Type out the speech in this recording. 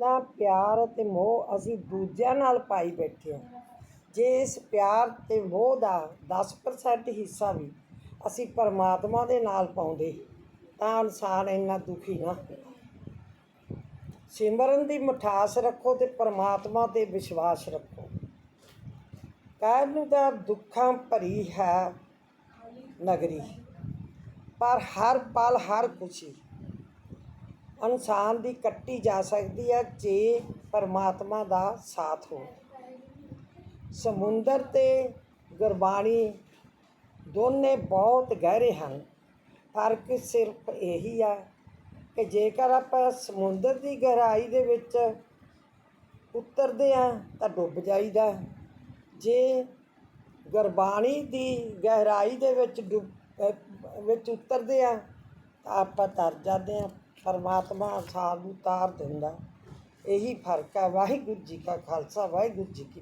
ਨਾ ਪਿਆਰ ਅਤੇ ਮੋਹ ਅਸੀਂ ਦੂਜਿਆਂ ਨਾਲ ਪਾਈ ਬੈਠੇ ਹਾਂ। ਜੇ ਇਸ ਪਿਆਰ ਤੇ ਮੋਹ ਦਾ 10% ਹਿੱਸਾ ਵੀ ਅਸੀਂ ਪਰਮਾਤਮਾ ਦੇ ਨਾਲ ਪਾਉਂਦੇ, ਤਾਂ ਇਨਸਾਨ ਇੰਨਾ ਦੁਖੀ ਨਾ ਸਿਮਰਨ ਦੀ ਮਿਠਾਸ ਰੱਖੋ ਤੇ ਪਰਮਾਤਮਾ ਤੇ ਵਿਸ਼ਵਾਸ ਰੱਖੋ। ਕਹਿਣ ਨੂੰ ਤਾਂ ਦੁੱਖਾਂ ਭਰੀ ਹੈ ਨਗਰੀ, ਪਰ ਹਰ ਪਲ ਹਰ ਖੁਸ਼ੀ। ਇਨਸਾਨ ਦੀ ਕੱਟੀ ਜਾ ਸਕਦੀ ਹੈ ਜੇ ਪਰਮਾਤਮਾ ਦਾ ਸਾਥ ਹੋ ਸਮੁੰਦਰ ਤੇ ਗੁਰਬਾਣੀ ਦੋਨੇ ਬਹੁਤ ਗਹਿਰੇ ਹਨ ਫ਼ਰਕ ਸਿਰਫ ਇਹੀ ਆ ਕਿ ਜੇਕਰ ਆਪਾਂ ਸਮੁੰਦਰ ਦੀ ਗਹਿਰਾਈ ਦੇ ਵਿੱਚ ਉਤਰਦੇ ਆ ਤਾਂ ਡੁੱਬ ਜਾਈਦਾ। ਜੇ ਗੁਰਬਾਣੀ ਦੀ ਗਹਿਰਾਈ ਦੇ ਵਿੱਚ ਡੁੱਬ ਵਿੱਚ ਉਤਰਦੇ ਆ ਤਾਂ ਆਪਾਂ ਤਰ ਜਾਂਦੇ ਆ। ਪਰਮਾਤਮਾ ਸਾਨੂੰ ਤਾਰ ਦਿੰਦਾ। ਇਹੀ ਫ਼ਰਕ ਹੈ। ਵਾਹਿਗੁਰੂ ਜੀ ਕਾ ਖਾਲਸਾ ਵਾਹਿਗੁਰੂ ਜੀ ਕੀ